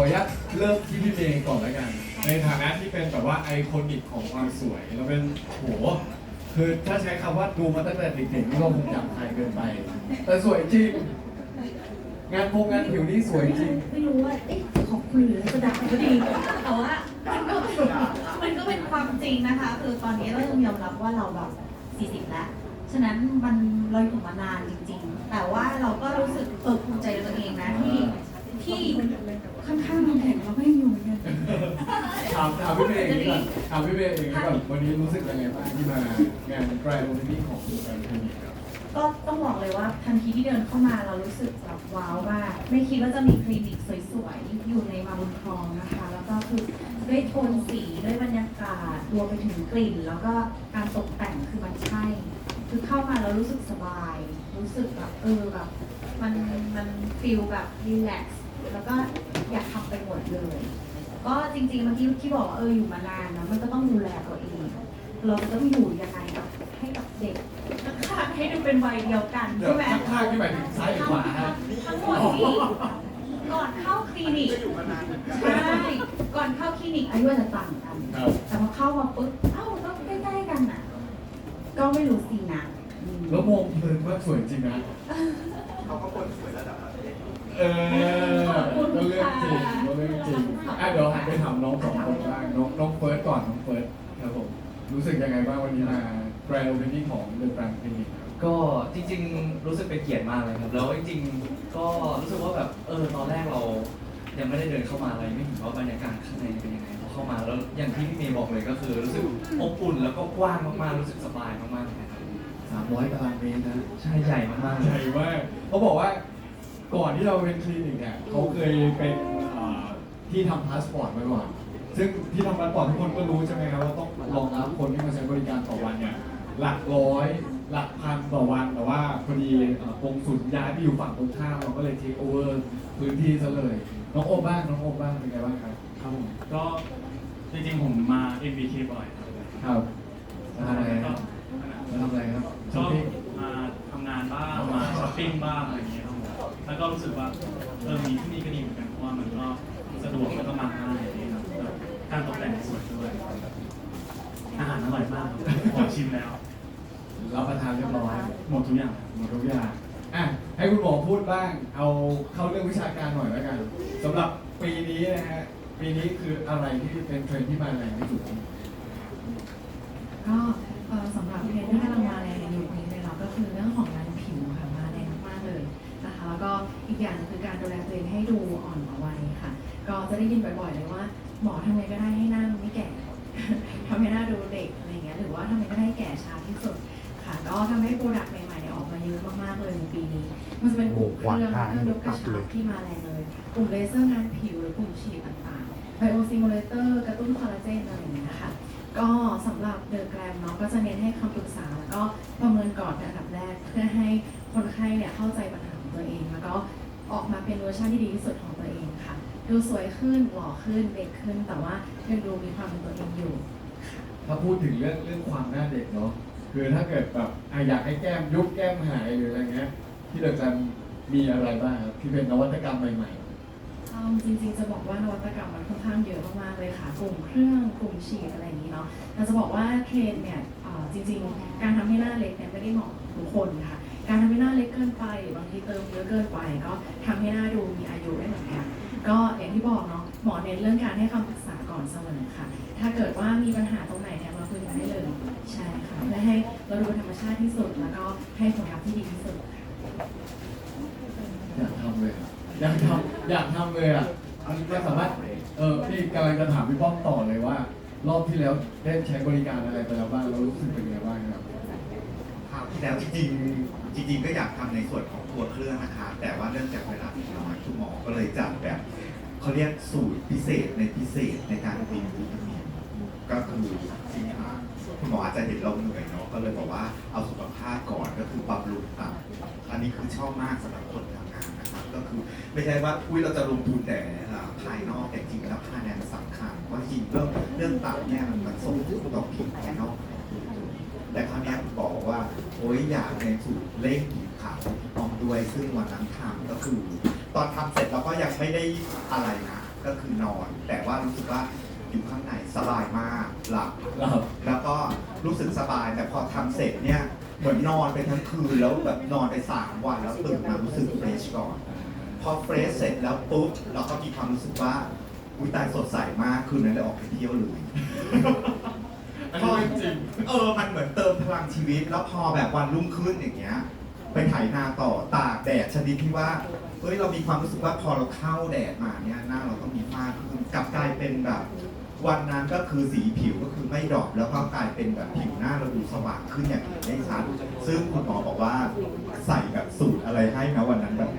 ออนุญาตเริ่มที่พี่เมย์ก่อนแล้วกัน ในฐานะที่เป็นแบบว่าไอคอนิกของความสวยแล้วเป็นโหคือถ้าใช้คำว่าดูมาตั้งแต่เด็กๆนี่ก็คงจำใครเกินไป แต่สวยจริง งานพงงานผิวนี่สวยจริง ไม่รู้ว่าเอ๊ะขอบคุณหรือจะด่าก็ดี แต่ว่ามันก็เป็นมันก็เป็นความจริงนะคะ คือตอนนี้เราต้องยอมรับว่าเราแบบ40 แล้ว ฉะนั้นมันเราอยู่มานานจริง ๆ แต่ว่าเราก็รู้สึกเออภูมิใจในตัวเองนะที่ที่ ข้างมันแข็งเราก็ยังอยู่เหมือนกันถามถามพี่เมย์เองดีกว่าถามพี่เมย์เองดีกว่าวันนี้รู้สึกยังไงบ้างที่มางานแกรนด์โอเพนนิ่งของแกรนด์คลินิกครับ ก็ต้องบอกเลยว่าทันทีที่เดินเข้ามาเรารู้สึกแบบว้าวมากไม่คิดว่าจะมีคลินิกสวยๆ อยู่ในมาบุญครองนะคะ แล้วก็คือด้วยโทนสีด้วยบรรยากาศรวมไปถึงกลิ่น แล้วก็การตกแต่งคือมันใช่ คือเข้ามาแล้วรู้สึกสบาย รู้สึกแบบเออแบบมันมันฟีลแบบรีแลกซ์แล้วก็ อยากทำไปหมดเลย ก็จริงๆเมื่อกี้ที่บอกว่าเอออยู่มานานนะมันก็ต้องดูแลตัวเอง เราจะต้องอยู่ยังไงกับให้กับเด็กข้างๆให้ดูเป็นวัยเดียวกันเดี๋ยวใช่ไหมข้างๆที่หมายถึงซ้ายหรือขวาฮะทั้งหมดนี้ก่อนเข้าคลินิกใช่ก่อนเข้าคลินิกอายุอาจจะต่างกันครับแต่พอเข้ามาปุ๊บเอ้าต้องใกล้ๆกันน่ะ ก็ไม่รู้สินะอืมแล้วมองเพลินว่าสวยจริงนะเขาก็คนสวยระดับประ เทศเออก็เรื่องจริงก็เรื่องจริงอะเดี๋ยวหันไปถามน้องสองคนบ้างน้องน้องเฟิร์สก่อนน้องเฟิร์สครับผมรู้สึกยังไงบ้างวันนี้มาแกรนด์โอเพนนิ่งของเดอะแกรนด์คลินิกครับ ก็จริงๆ รู้สึกเป็นเกียรติมากเลยครับ แล้วจริงๆ ก็รู้สึกว่าแบบเออตอนแรกเรายังไม่ได้เดินเข้ามาอะไรไม่เห็นว่าบรรยากาศข้างในเป็นยังไงพอเข้ามาแล้วอย่างที่พี่เมย์บอกเลยก็คือรู้สึกอบอุ่นแล้วก็กว้างมากๆรู้สึกสบายมากๆเลยครับสามร้อยตารางเมตรนะ ใช่ใหญ่มากๆเลใหญ่ยมากเขาบอกว่า ก่อนที่เราเป็นคลินิกเนี่ยเขาเคยเป็นเอ่อที่ทำพาสปอร์ตมาก่อน ซึ่งที่ทำพาสปอร์ตทุกคนก็รู้ใช่ไหมครับว่าต้องรองรับคนที่มาใช้บริการต่อวันเนี่ยหลักร้อยหลักพันต่อวัน แต่ว่าพอดีเอ่อกงสุลย้ายไปอยู่ฝั่งตรงข้ามเราก็เลยเทคโอเวอร์พื้นที่ซะเลย น้องโอมบ้างน้องโอมบ้างเป็นไงบ้างครับ ครับผมก็จริงๆผมมา MBK บ่อยครับครับมาทำอะไรคก็รับมาทำอะไรครับช้อก็ปปิ้งมาทำงานบ้างมาช้อปปิ้งบ้างอะไร ก็รู้สึกว่าเออมีที่นี่ก็ดีเหมือนกันเพราะว่ามันก็สะดวกแล้วก็มาง่ายอย่างเงี้ยครับแล้วการตกแต่งสวยด้วย อาหารอร่อยมากครับขอชิมแล้ว รับประทานเรียบร้อยหมดทุกอย่างหมดทุกอย่างอะให้คุณหมอพูดบ้าง เอาเข้าเรื่องวิชาการหน่อยแล้วกันสำหรับปีนี้นะฮะปีนี้คืออะไรที่เป็นเทรนด์ที่มาแรงที่สุด ก็ อีกอย่างคือการดูแลตัวเองให้ดูอ่อนกว่าวัยค่ะ ก็จะได้ยินบ่อยๆเลยว่า หมอทำไงก็ได้ให้หน้ามันไม่แก่ทำให้หน้าดูเด็กอะไรอย่างเงี้ยหรือว่าทำไงก็ได้ให้แก่ช้าที่สุดค่ะ ก็ทำให้โปรดักต์ใหม่ๆเนี่ยออกมาเยอะมากๆเลยในปีนี้ มันจะเป็นกลุ่มเครื่องเครื่องยกกระชับที่มาแรงเลย กลุ่มเลเซอร์งานผิวหรือกลุ่มฉีดต่างๆไบโอซิมูเลเตอร์กระตุ้นคอลลาเจนอะไรอย่างเงี้ยค่ะก็สำหรับเดอะแกรมเนาะก็จะเน้นให้คำปรึกษาแล้วก็ประเมินก่อนเป็นอันดับแรกเพื่อให้คนไข้เนี่ยเข้าใจปัญหาของตัวเองแล้วก็ ออกมาเป็นเวอร์ชันที่ดีที่สุดของตัวเองค่ะ ดูสวยขึ้นหล่อขึ้นเด็กขึ้น แต่ว่ายังดูมีความเป็นตัวเองอยู่ ถ้าพูดถึงเรื่องเรื่องความหน้าเด็กเนาะคือถ้าเกิดแบบอะอยากให้แก้มยุบแก้มหายหรืออะไรเงี้ยที่เดอะแกรมมีอะไรบ้างครับที่เป็นนวัตกรรมใหม่เอาจริงๆจะบอกว่านวัตกรรมมันค่อนข้างเยอะมากๆเลยค่ะ กลุ่มเครื่องกลุ่มฉีดอะไรอย่างนี้เนาะแต่จะบอกว่าเทรนด์เนี่ยเอ่อจริงๆ การทำให้หน้าเล็กเนี่ยไม่ได้เหมาะกับทุกคนค่ะ การทำให้หน้าเล็กเกินไปหรือบางทีเติมเยอะเกินไป ก็ทำให้หน้าดูมีอายุได้เหมือนกันก็อย่างที่บอกเนาะหมอเน้นเรื่องการให้คำปรึกษาก่อนเสมอค่ะ ถ้าเกิดว่ามีปัญหาตรงไหนเนี่ยมาคุยกันได้เลยใช่ค่ะเพื่อให้เราดูเป็นธรรมชาติที่สุดแล้วก็ให้ผลลัพธ์ที่ดีที่สุดค่ะๆอยากทำเลยอะอยากทำอยากทำเลยอะมันก็สามารถเออพี่กำลังจะถามพี่ป้อมต่อเลยว่า รอบที่แล้วได้ใช้บริการอะไรไปแล้วบ้างแล้วรู้สึกเป็นไงบ้างครับคราวที่แล้วจริงๆ จริงๆก็อยากทำในส่วนของตัวเครื่องนะคะแต่ว่าเนื่องจากเวลาที่น้อยคุณหมอก็เลยจัดแบบเขาเรียกสูตรพิเศษในพิเศษในการกินวิตามินก็คือจริงๆอะคุณหมออาจจะเห็นเราเหนื่อยเนาะก็เลยบอกว่าเอาสุขภาพก่อนก็คือบำรุงตับอันนี้คือชอบมากสำหรับคนทำงานนะครับก็คือไม่ใช่ว่าอุ้ยเราจะลงทุนแต่ภายนอกแต่จริงแล้วภายในสำคัญเพราะจริงเรื่องเรื่องตับเนี่ยมันส่งผลต่อผิวภายนอก แต่คราวเนี้ยบอกว่าโอ้ยอยากในสูตรเล่งผิวขาวของพี่ป้อมด้วยซึ่งวันนั้นทำก็คือ ตอนทำเสร็จเราก็ยังไม่ได้อะไรนะ ก็คือนอน แต่ว่ารู้สึกว่าอยู่ข้างในสบายมากหลับครับแล้วก็รู้สึกสบาย แต่พอทำเสร็จเนี่ยเหมือนนอนไปทั้งคืนแล้วแบบนอนไปสามวันแล้วตื่นมารู้สึกเฟรชก่อนพอเฟรชเสร็จแล้วปุ๊บเราก็มีความรู้สึกว่าอุ้ยตายสดใสมากคืนนั้นเลยออกไปเที่ยวเลย อันนี้เรื่องจริงเออมันเหมือนเติมพลังชีวิต แล้วพอแบบวันรุ่งขึ้นอย่างเงี้ย ไปไถนาต่อตากแดดชนิดที่ว่าเฮ้ยเรามีความรู้สึกว่าพอเราเข้าแดดมาเนี่ยหน้าเราต้องมีมากขึ้นกลับกลายเป็นแบบ วันนั้นก็คือสีผิวก็คือไม่ดรอปแล้วก็กลายเป็นแบบผิวหน้าเราดูสว่างขึ้นอย่างเห็นได้ชัดซึ่งคุณหมอบอกว่าใส่แบบสูตรอะไรให้นะวันนั้นแบบ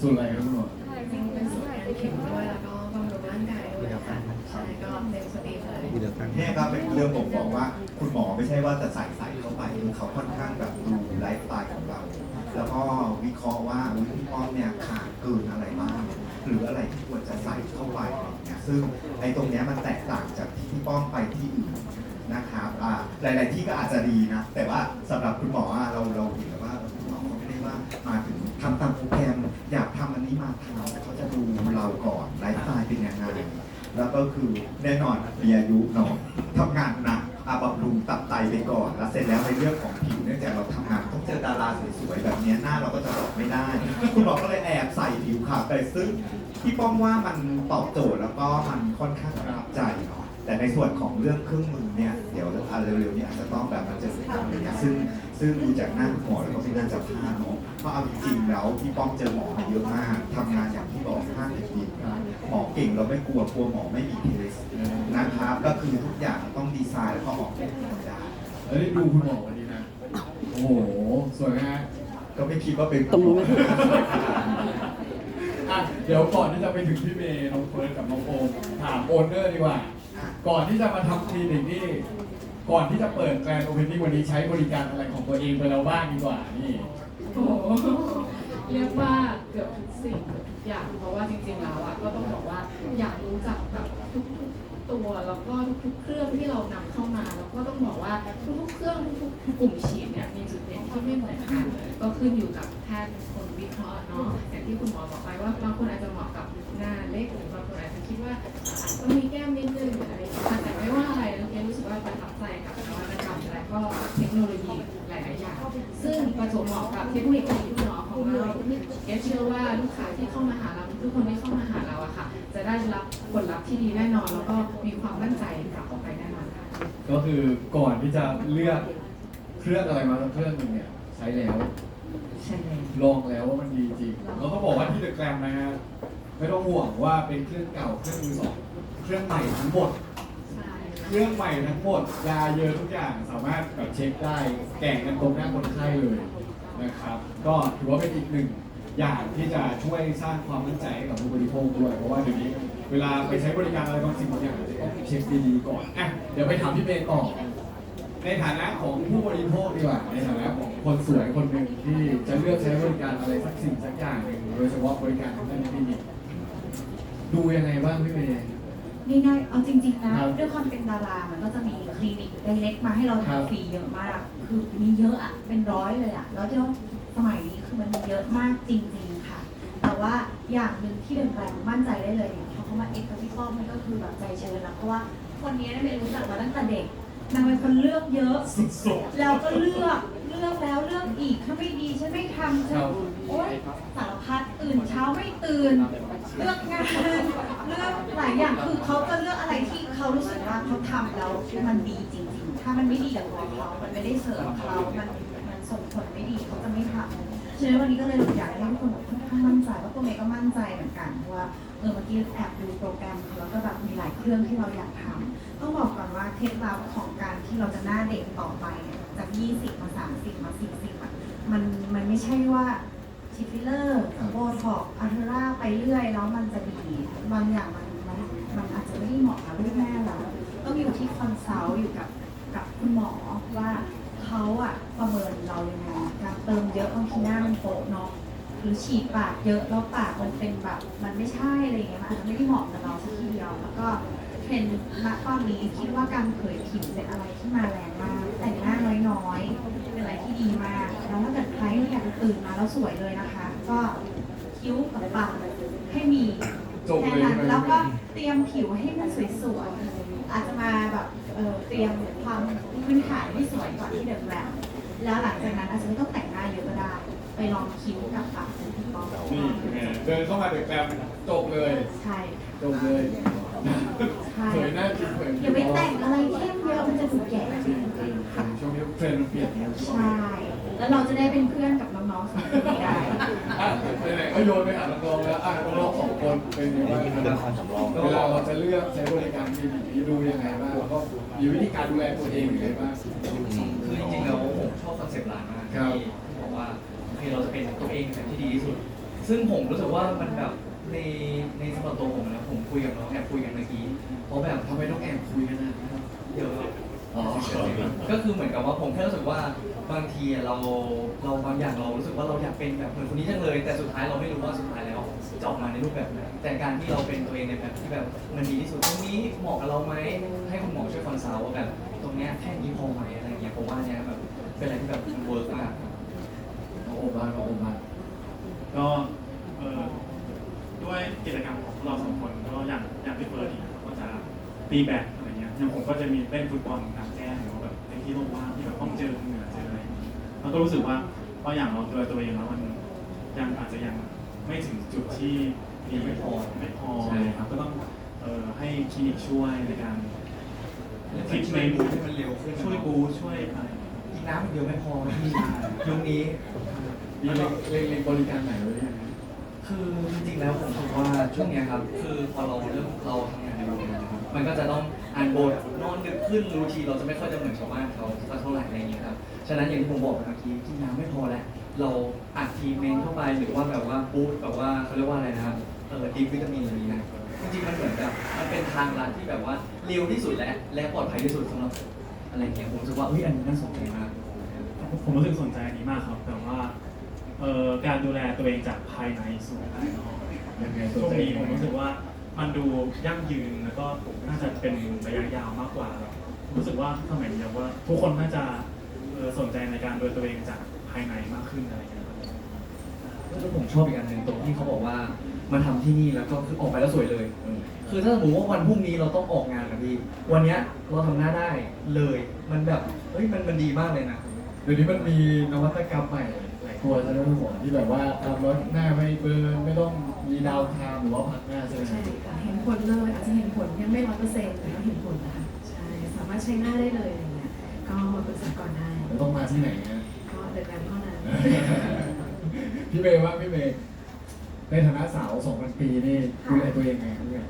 ส่วนอะไรครับคุณหมอจริงๆเป็นส่วนการผิวด้วยแล้วก็บำรุงร่างกายด้วยค่ะใช่ก็เต็ม สตรีมเลยเนี่ยก็เป็นเรื่องผมบอกว่า คุณหมอไม่ใช่ว่าจะใส่ใส่เข้าไปเขาค่อนข้างแบบดูไลฟ์สไตล์ของเรา แล้วก็วิเคราะห์ว่าพี่ป้อมเนี่ยขาดเกินอะไรบ้างหรืออะไรที่ควรจะใส่เข้าไปอะไรอย่างเงี้ยซึ่งไอ้ตรงเนี้ยมันแตกต่างจากที่พี่ป้อมไปที่อื่นนะครับอ่าหลาย ๆ ที่ก็อาจจะดีนะ แต่ว่าสำหรับคุณหมอเราเราเห็นแล้วว่าคุณหมอเขาไม่ได้ว่ามาถึงทำตามโปรแกรมอยากทำอันนี้มาทำเขาจะดูเราก่อนไลฟ์สไตล์เป็นยังไง แล้วก็คือแน่นอนมีอายุเนาะทำงานหนักอาบำรุงตับไตไปก่อน แล้วเสร็จแล้วในเรื่องของผิวเนื่องจากเราทำงานต้องเจอดาราสวยๆแบบนี้หน้าเราก็จะบอกไม่ได้คุณหมอก็เลยแอบใส่ผิวขาวไปซึ่งพี่ป้อมว่ามันตอบโจทย์แล้วก็มันค่อนข้างประทับใจเนาะแต่ในส่วนของเรื่องเครื่องมือเนี่ยเดี๋ยวอันเร็วๆนี่ยอาจจะต้องแบบมาเจอกันอะไรเงี้ยซึ่งซึ่งดูจากหน้าหมอแล้วก็ไม่น่าจะพลาดเนาะเพราะเอาจริงๆแล้วพี่ป้อมเจอหมอมาเยอะมากทำงานอย่างที่บอกห้าสิบปี หมอเก่งเราไม่กลัวกลัวหมอไม่มีเทสนะครับ ก็คือทุกอย่างต้องดีไซน์แล้วก็ออกแบบได้แล้วได้ดูคุณหมอวันนี้นะ โอ้โห สวยไหมฮะก็ไม่คิดว่าเป็นตรงนู้นไหมอะเดี๋ยวก่อนที่จะไปถึงพี่เมย์น้องเฟิร์นกับน้องโอมถามโอนเนอร์ดีกว่า ก่อนที่จะมาทำคลินิกนี่ ก่อนที่จะเปิดแกรนด์โอเพนนิ่งวันนี้ใช้บริการอะไรของตัวเองไปแล้วบ้างดีกว่านี่ โอ้โห เรียกว่าเกือบทุกสิ่งเกือบทุกอย่างเพราะว่าจริงๆแล้วอะก็ต้องบอกว่าอยากรู้จักแบบทุกๆตัวแล้วก็ทุกๆเครื่องที่เรานำเข้ามา แล้วก็ต้องบอกว่าทุกๆเครื่องทุกๆกลุ่มฉีดเนี่ยมีจุดเด่นที่ไม่เหมือนกันก็ขึ้นอยู่กับแพทย์คนวิเคราะห์เนาะอย่างที่คุณหมอบอกไปว่าบางคนอาจจะเหมาะกับหน้าเล็กหรือบางคนอาจจะคิดว่าอาจจะมีแก้มนิดนึงอะไรแต่ไม่ว่าอะไรเราแค่รู้สึกว่าประทับใจกับนวัตกรรมและก็เทคโนโลยีหลายๆอย่างซึ่งประจวบเหมาะกับเทคนิค เราเอฟเชื่อว่าลูกค้าที่เข้ามาหาเราทุกคนที่เข้ามาหาเราอะค่ะ จะได้รับผลลัพธ์ที่ดีแน่นอน แล้วก็มีความมั่นใจกลับออกไปแน่นอนค่ะก็คือก่อนที่จะเลือกเครื่องอะไรมาสักเครื่องหนึ่งเนี่ยใช้แล้ว ใช่เลยลองแล้วว่ามันดีจริงเราก็บอกว่าที่เดอะแกรมนะฮะไม่ต้องห่วงว่าเป็นเครื่องเก่าเครื่องมือสองเครื่องใหม่ทั้งหมด ใช่เครื่องใหม่ทั้งหมดยาเยอะทุกอย่างสามารถแบบเช็คได้ แก่งกันตรงหน้าคนไข้เลยนะครับ ก็ถือว่าเป็นอีกหนึ่ง อย่างที่จะช่วยสร้างความมั่นใจให้กับผู้บริโภคด้วย เพราะว่าเดี๋ยวนี้เวลาไปใช้บริการอะไรบางสิ่งบางอย่างอาจจะต้องเช็คดีๆก่อนอะเดี๋ยวไปถามพี่เมย์ต่อในฐานะของผู้บริโภคดีกว่า ในฐานะของคนสวยคนหนึ่งที่จะเลือกใช้บริการอะไรสักสิ่งสักอย่างหนึ่งโดยเฉพาะบริการทางด้านคลินิกดูยังไงบ้างพี่เมย์ ง่ายๆเอาจริงๆนะครับ ด้วยความเป็นดารามันก็จะมีคลินิกเล็กๆมาให้เราครับทำฟรีเยอะมาก คือมีเยอะอะเป็นร้อยเลยอะแล้วที่ว่า สมัยนี้คือมันมีเยอะมากจริง ๆ ค่ะ แต่ว่าอย่างหนึ่งที่เดินไปมั่นใจได้เลยเนี่ยเพราะเขามาเอ็กซ์กับพี่ป้อมมันก็คือแบบใจชื้นแล้วเพราะว่าคนนี้เนี่ยไม่รู้จักมาตั้งแต่เด็กนางเป็นคนเลือกเยอะ สุดแล้วก็เลือกเลือกแล้วเลือกอีกถ้าไม่ดีฉันไม่ทำฉัครันบโอ๊ยสารพัดตื่นเช้าไม่ตื่น เลือกงานเลือกหลายอย่างคือเขาจะเลือกอะไรที่เขารู้สึกว่าเขาทำแล้วมันดีจริง ๆ ถ้ามันไม่ดีกับตัวเขา มันไม่ได้เสริมเขามันมันส่ง ผลไม่ดีเขาจะไม่ทำฉะนั้นวันนี้ก็เลยอยากให้ทุกคนค่อนข้างมั่นใจว่าตัวเมย์ก็มั่นใจเหมือนกันเพราะว่าเออเมื่อกี้แอบดูโปรแกรมแล้วก็แบบมีหลายเครื่องที่เราอยากทำต้องบอกก่อนว่าเคล็ดลับของการที่เราจะหน้าเด็กต่อไปเนี่ยจาก 20 มา 30 มา 40อะมันมันไม่ใช่ว่าฉีดฟิลเลอร์โบท็อกอัลเทอร่าไปเรื่อยแล้วมันจะดีบางอย่างมันมันมันอาจจะไม่ได้เหมาะกับลูกแม่เราต้องอยู่ที่คอนซัลท์อยู่กับกับคุณหมอว่า เขาอะประเมินเรายังไงการเติมเยอะบางทีหน้ามันโปะเนาะหรือฉีดปากเยอะแล้วปากมันเป็นแบบมันไม่ใช่อะไรอย่างเงี้ยมันอาจจะไม่ได้เหมาะกับเราสักทีเดียวแล้วก็เทรนด์ณตอนนี้คิดว่าการเผยผิวเป็นอะไรที่มาแรงมากแต่งหน้าน้อยๆเป็นอะไรที่ดีมากแล้วถ้าเกิดใครอยากจะตื่นมาแล้วสวยเลยนะคะ ก็คิ้วกับปากให้มีจบแค่เลยนั้นใช่ไหมแล้วก็เตรียมผิวให้มันสวยๆ อาจจะมาแบบเออเตรียมความพื้นฐานให้สวยก่อนที่เดินแบรนด์แล้วหลังจากนั้นอาจจะไม่ต้องแต่งหน้าเยอะก็ได้ ไปลองคิ้วกับปากของพี่ป้องนี่ไงเดินเข้ามาเด็กแบบจบเลยใช่จบเลยใช่เผยหน้าจริงเผยอย่าไปแต่งอะไรเข้มเยอะมันจะดูแก่จริงจริงช่วงนี้เทรนด์มันเปลี่ยนนะใช่ แล้วเราจะได้เป็นเพื่อนกับน้องๆสองคนนี้ได้ อะไหนๆก็โยนไปหาน้องๆแล้วอะน้องๆสองคนเป็นยังไงบ้างครับเวลาเราจะเลือกใช้บริการคลินิกนี้ดูยังไงบ้างแล้วก็มีวิธีการดูแลตัวเองยังไงบ้าง คือจริงๆแล้วผมชอบคอนเซ็ปต์ร้านมากครับ ที่บอกว่าโอเคเราจะเป็นตัวเองแบบที่ดีที่สุด ซึ่งผมรู้สึกว่ามันแบบในในสำหรับตัวผมนะผมคุยกับน้องแอบคุยกันเมื่อกี้เพราะแบบทำไมต้องแอบคุยกันนะเดี๋ยอะ อ๋อก็คือเหมือนกับว่าผมแค่รู้สึกว่าบางทีเราเราบางอย่างเรารู้สึกว่าเราอยากเป็นแบบเหมือนคนนี้จังเลย แต่สุดท้ายเราไม่รู้ว่าสุดท้ายแล้วจะออกมาในรูปแบบไหนแต่การที่เราเป็นตัวเองในแบบที่แบบมันดีที่สุดตรงนี้เหมาะกับเราไหมให้คุณหมอช่วยคอนซัลท์ว่าแบบตรงเนี้ยแค่นี้พอไหมอะไรเงี้ยผมว่าเนี้ยแบบเป็นอะไรที่แบบมันเวิร์กมากครับน้องโอบานน้องโอบานก็เอ่อด้วยกิจกรรมของเราสองคนก็อย่างอย่างที่เฟิร์สเนี่ยก็จะตีแบดอะไรเงี้ยอย่างผมก็จะมีเล่นฟุตบอลกลางแจ้งหรือว่าแบบในที่โล่งว่างที่แบบต้องเจอเหงื่อเจออะไรอย่างเงี้ยแล้วก็รู้สึกว่าพออย่างเราดูแลตัวเองแล้วมันยังอาจจะยังไม่ถึงจุดที่ดีไม่พอไม่พอเลยครับก็ต้องเอ่อให้คลินิกช่วยในการทิปเมนต์ให้มันเร็วขึ้นช่วยบูสต์ช่วยอะไรกินน้ำอย่างเดียวไม่พอนะพี่ยุคนี้มีเล็งเล็งเล็งบริการไหนไว้หรือยัง คือจริงๆแล้วผมคิดว่าช่วงเนี้ยครับ คือพอเราเริ่มเราทำงานในโรงงานนะครับมันก็จะต้องอ่านบทนอนดึกขึ้นรูทีนเราจะไม่ค่อยจะเหมือนชาวบ้านเขาสักเท่าไหร่อะไรอย่างเงี้ยครับฉะนั้นอย่างที่ผมบอกเมื่อกี้กินน้ำไม่พอแหล้วเราอัดทีเมนเข้าไปหรือว่าแบบว่าบูสต์แบบว่าเขาเรียกว่าอะไรนะครับเออดีวิตามินอะไรนี้นะจริงๆมันเหมือนกับมันเป็นทางลัดที่แบบว่าเร็วที่สุดและและปลอดภัยที่สุดสำหรับอะไรอย่างเงี้ยผมรู้สึกว่าเฮ้ยอันนี้น่าสนใจมาก ผมรู้สึกสนใจอันนี้มากครับ แต่ว่า เอ่อการดูแลตัวเองจากภายในสู่ภายนอกยังไงสช่วงใจนี้ยังผมไงรู้สึกว่ามันดูยั่งยืนแล้วก็น่าจะเป็นระยะยาวมากกว่าแบบรู้สึกว่าสมัยนี้ว่า ทุกคนน่าจะเอ่อสนใจในการดูแลตัวเองจากภายในมากขึ้นอะไรอย่างเงี้ยครับแล้วผมชอบอีกอันหนึ่งตรงที่เขาบอกว่ามาทำที่นี่แล้วก็คือออกไปแล้วสวยเลยคือถ้าสมมติว่าวันพรุ่งนี้เราต้องออกงานนะพี่วันเนี้ยเราทำหน้าได้เลย มันแบบเฮ้ยมันมันดีมากเลยนะ เดี๋ยวนี้มันมีนวัตกรรมใหม่ หลายตัวใช่ไหมคุณหมอที่แบบว่าทำแล้วหน้าไม่เบิร์นไม่ต้องมีดาวน์ไทม์หรือว่าพักหน้าใช่ไหมใช่ค่ะเห็นผลเลยอาจจะเห็นผลยังไม่ร้อยเปอร์เซ็นต์แต่ก็เห็นผลนะคะใช่สามารถใช้หน้าได้เลยอะไรเงี้ยก็มาปรึกษาก่อนได้แล้วต้องมาที่ไหนนะก็เดินกันเท่านั้นพี่เมย์ว่าพี่เมย์ในฐานะสาวสองพันปีนี่ดูแลตัวเองไงครับเนี่ย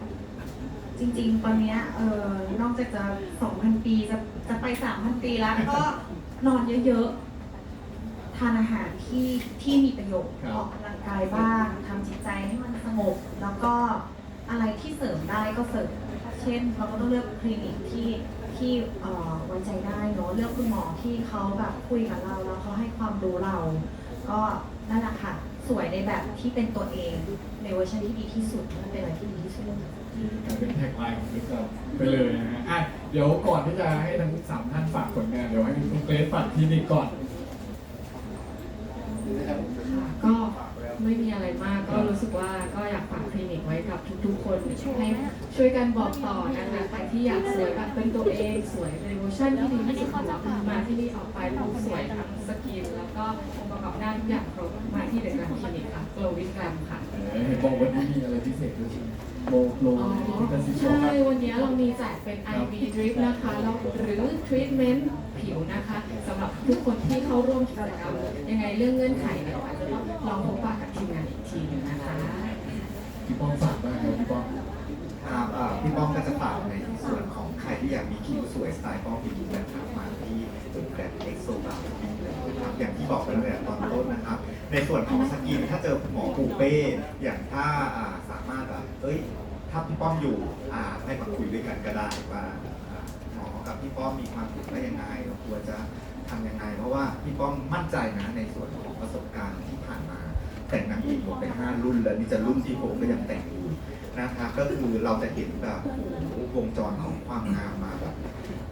จริงๆ ตอนเนี้ยเออนอกจากจะ 2,000 ปี จะจะไป 3,000 ปีแล้ว ก็นอนเยอะๆ ทานอาหารที่ที่มีประโยชน์ครับ ออกกำลังกายบ้างทำจิตใจให้มันสงบ แล้วก็อะไรที่เสริมได้ก็เสริมเช่น เราก็ต้องเลือกคลินิกที่ที่เอ่อไว้ใจได้เนอะเลือกคุณหมอที่เขาแบบคุยกับเราแล้วเขาให้ความรู้เรา ก็นั่นแหละค่ะสวยในแบบที่เป็นตัวเอง ในเวอร์ชันที่ดีที่สุดมันเป็นอะไรที่ดีที่สุด กลายเป็นแท็กไลน์ของบิ๊กเราไปเลยนะฮะอะเดี๋ยวก่อนที่จะให้ทั้งสามท่านฝากผลงานเดี๋ยวให้คุณเกรซฝากคลินิกก่อน ก็ไม่มีอะไรมากก็รู้สึกว่าก็อยากฝากคลินิกไว้กับทุกๆ คนให้ช่วยกันบอกต่อนะคะใครที่อยากสวยแบบเป็นตัวเองสวยในเวอร์ชันที่ดีที่สุดของเรามาที่นี่ออกไปรูปสวยทั้งสกินแล้วก็องค์ประกอบด้านทุกอย่างครบมาที่เดอะแกรมคลินิกค่ะโกลวิทแกรมค่ะเออเห็นบอกวันนี้มีอะไรพิเศษด้วยใช่ไหมโลโลอ๋อที่กระซิบบอกใช่ครับวันนี้เรามีแจกเป็น IV drip นะคะแล้วหรือ treatment ผิวนะคะสำหรับทุกคนที่เข้าร่วมกิจกรรมยังไงเรื่องเงื่อนไขเนี่ยอาจจะต้องลองพบปะกับทีมงานอีกทีหนึงนะคะพี่ป้องฝากบ้างครับพี่ป้องครับอ่าพี่ป้องก็จะฝากในส่วนของใครที่อยากมีคิ้วสวยสไตล์ป้องพิมพ์นะครับมาที่ตึกแกรนเอ็กโซบาร์เลยนะครับอย่างที่บอกไปตั้งแต่ตอนต้นนะครับ ในส่วนของสกินถ้าเจอหมอปูเป้อย่างถ้าอ่าสามารถแบบเอ้ยถ้าพี่ป้อมอยู่อ่าให้มาคุยด้วยกันก็ได้ว่าอ่า หมอกับพี่ป้อมมีความผิดได้ยังไงเราควรจะทำยังไง เพราะว่าพี่ป้อมมั่นใจนะในส่วนของประสบการณ์ที่ผ่านมา แต่งหนังเองผมไปห้ารุ่นแล้วนี่จะรุ่นที่ผมก็ยังแต่งอยู่นะครับก็คือเราจะเห็นแบบโอ้โหวงจรของความงามมาแบบ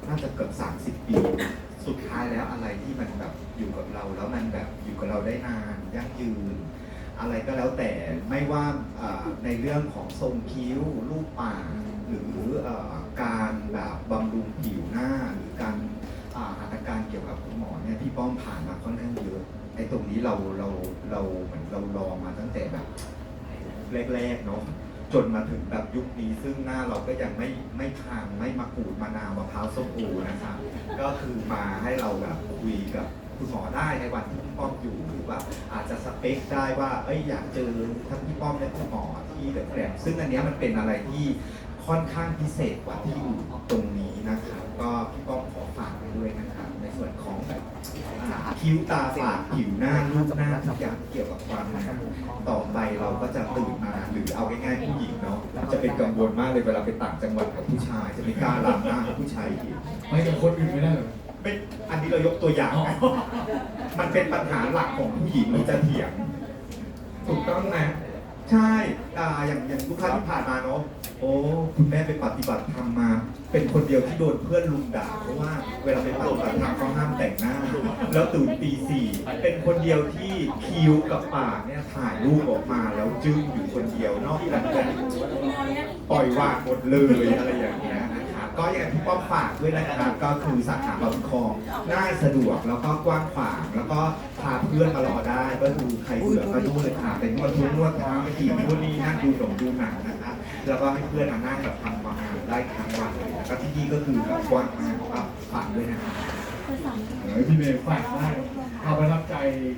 น่าจะเกือบ30 ปี สุดท้ายแล้วอะไรที่มันแบบอยู่กับเรา แล้วมันแบบอยู่กับเราได้นานยั่งยืน อะไรก็แล้วแต่ไม่ว่าในเรื่องของทรงคิ้วรูปปากหรืออ การแบบบำรุงผิวหน้าหรือการอัตการเกี่ยวกับคุณหมอเนี่ยพี่ป้อมผ่านมาค่อนข้างเยอะไอ้ตรงนี้เราเราเราเหมือนเราลองมาตั้งแต่แบบแรกๆเนาะจนมาถึงแบบยุคนี้ซึ่งหน้าเราก็ยังไม่ไม่ทางไม่มะกรูดมะนาวมะพร้าวส้มโอนะครับก็คือมาให้เราแบบคุยกับคุณหมอได้ในวันที่พี่ป้อมอยู่หรือว่าอาจจะสเปคได้ว่าเอ้ยอยากเจอทั้งพี่ป้อมและคุณหมอที่แบบแกรซึ่งอันนี้มันเป็นอะไรที่ ค่อนข้างพิเศษกว่าที่อื่นตรงนี้นะครับ ก็พี่ป้อมขอฝากไว้ด้วยนะครับ ในส่วนของแบบอ่าคิ้วตาปากผิวหน้ารูปหน้าทุกอย่างเกี่ยวกับความงามต่อไปเราก็จะตื่นมาหรือเอาง่ายๆผู้หญิงเนาะจะเป็นกังวลมากเลยเวลาไปต่างจังหวัดกับผู้ชาย จะไม่กล้าล้างหน้ากับผู้ชายอีก ไม่กับคนอื่นไม่ได้เหรอไม่อันนี้เรายกตัวอย่างนะมันเป็นปัญหาหลักของผู้หญิงที่จะเถียง ถูกต้องนะ ใช่อ่าอย่างอย่างลูกค้าที่ผ่านมาเนาะ โอ้ คุณแม่ไปปฏิบัติธรรมมา เป็นคนเดียวที่โดนเพื่อนลุมด่า เพราะว่าเวลาไปปฏิบัติธรรมเขาห้ามแต่งหน้า แล้วตื่นตีสี่เป็นคนเดียวที่คิ้วกับปากเนี่ยถ่ายรูปออกมาแล้วจึ้งอยู่คนเดียวนอกจากนั้นปล่อยวางหมดเลยอะไรอย่างเงี้ย ก็อย่างที่ป้อมฝากด้วยนะครับ ก็คือสาขาบางคองง่ายสะดวกแล้วก็กว้างขวาง แล้วก็พาเพื่อนมารอได้ก็คือใครเบื่อก็นู่นเลยค่ะเป็นนวดทุนนวดเท้าไปขี่นู่นนี่นั่งดูหนงดูหนังนะครับแล้วก็ให้เพื่อนมานั่งแบบทำความงานได้ทั้งวันเลยแล้วก็ที่นี่ก็คือแบบกว้างมากก็ฝากด้วยนะครับเดี๋ยวพี่เมย์ฝากได้ความประทับใจ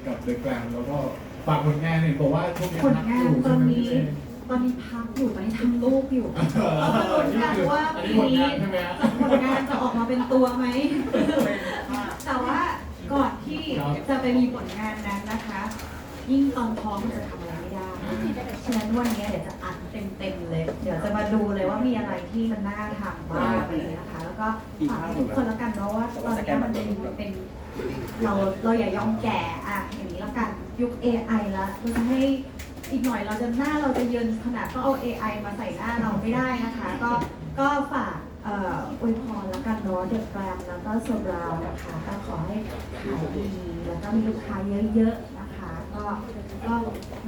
กับเดอะแกรมแล้วก็ฝากผลงานเนี่ยบอกว่าช่วงนี้ผลพักงาอนยู่ตอนนี้ใช่ไหม ตอนนี้พักอยู่ตอนนี้ทำลูกอยู่เออเรามาลุ้นกันว่าปีนี้ผลงานจะออกมาเป็นตัวไหม แต่ว่าก่อนที่จะไปมีผลงานนั้นนะคะ ยิ่งตอนท้องมันจะทำอะไรไม่ได้ ฉะนั้นวันนี้เดี๋ยวจะอัดเต็มๆเลย เดี๋ยวจะมาดูเลยว่ามีอะไรที่มันน่าทำบ้างอะไรอย่างเลยนะคะ แล้วก็ฝากทุกคนแล้วกันเนาะว่าตอนนี้มันเป็นเราเราอย่ายอมแก่อะอย่างนี้แล้วกันยุค AI แล้วเราจะให้ อีกหน่อยเราจะหน้าเราจะเยินขนาดก็เอา AI มาใส่หน้าเราไม่ได้นะคะ ก็ก็ฝากเอ่ออวยพรแล้วกันเนาะเด็กแกรมแล้วก็โซบราวนะคะ ก็ขอให้ขายดีแล้วก็มีลูกค้าเยอะๆนะคะ ก็ก็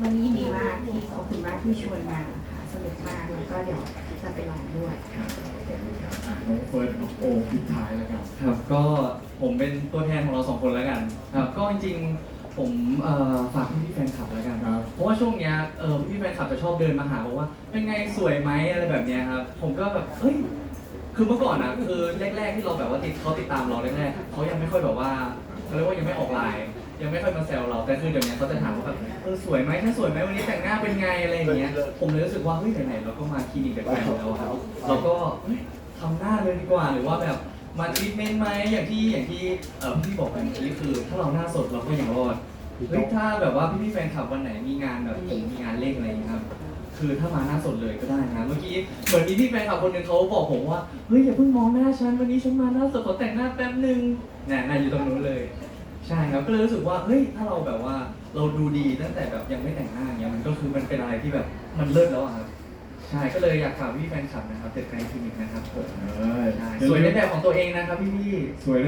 วันนี้ดีมากที่ขอบคุณมากที่ชวนมานะคะสนุกมากแล้วก็เดี๋ยวจะไปลองด้วย ครับน้องเฟิร์สน้องโอปิดท้ายแล้วกัน ครับก็ผมเป็นตัวแทนของเราสองคนแล้วกันครับก็จริงๆ ผมเอ่อฝากพี่ๆแฟนคลับแล้วกันครับ เพราะว่าช่วงเนี้ยเออพี่ๆแฟนคลับจะชอบเดินมาหาบอกว่า เป็นไงสวยไหมอะไรแบบเนี้ยครับ ผมก็แบบเฮ้ย คือเมื่อก่อนนะคือแรก ๆ ที่เราแบบว่าติดเขาติดตามเราแรกๆเขายังไม่ค่อยแบบว่าเขาเรียกว่ายังไม่ออกไลน์ยังไม่ค่อยมาแซวเราแต่คือเดี๋ยวนี้เขาจะถามว่าแบบเออสวยไหมถ้าสวยไหมวันนี้แต่งหน้าเป็นไงอะไรอย่างเงี้ยผมเลยรู้สึกว่าเฮ้ยไหนๆเราก็มาคลินิกแบบแฟนแล้วอะเราก็เฮ้ยทำหน้าเลยดีกว่าหรือว่าแบบ มาทรีทเมนต์ไหมอย่างที่อย่างที่เอ่อพี่บอกไปเมื่อกี้คือ ถ้าเราหน้าสดเราก็ยังรอดเฮ้ยถ้าแบบว่าพี่พี่ๆแฟนคลับวันไหนมีงานแบบผมมีงานเร่งอะไรอย่างเงี้ยครับ คือถ้ามาหน้าสดเลยก็ได้นะเมื่อกี้เหมือนมีพี่แฟนคลับคนหนึ่งเขาบอกผมว่าเฮ้ยอย่าเพิ่งมองหน้าฉันวันนี้ฉันมาหน้าสดขอแต่งหน้าแป๊บนึงเนี่ยนั่นอยู่ตรงนู้นเลย ใช่ครับก็เลยรู้สึกว่าเฮ้ยถ้าเราแบบว่าเราดูดีตั้งแต่แบบยังไม่แต่งหน้าอย่างเงี้ยมันก็คือมันเป็นอะไรที่แบบมันเลิศแล้วอะครับ ใช่ก็เลยอยากฝากพี่แฟนคลับนะครับเด็กไกลคลินิกนะครับผมเออใช่สวยในแบบของตัวเองนะครับพี่พี่ๆสวย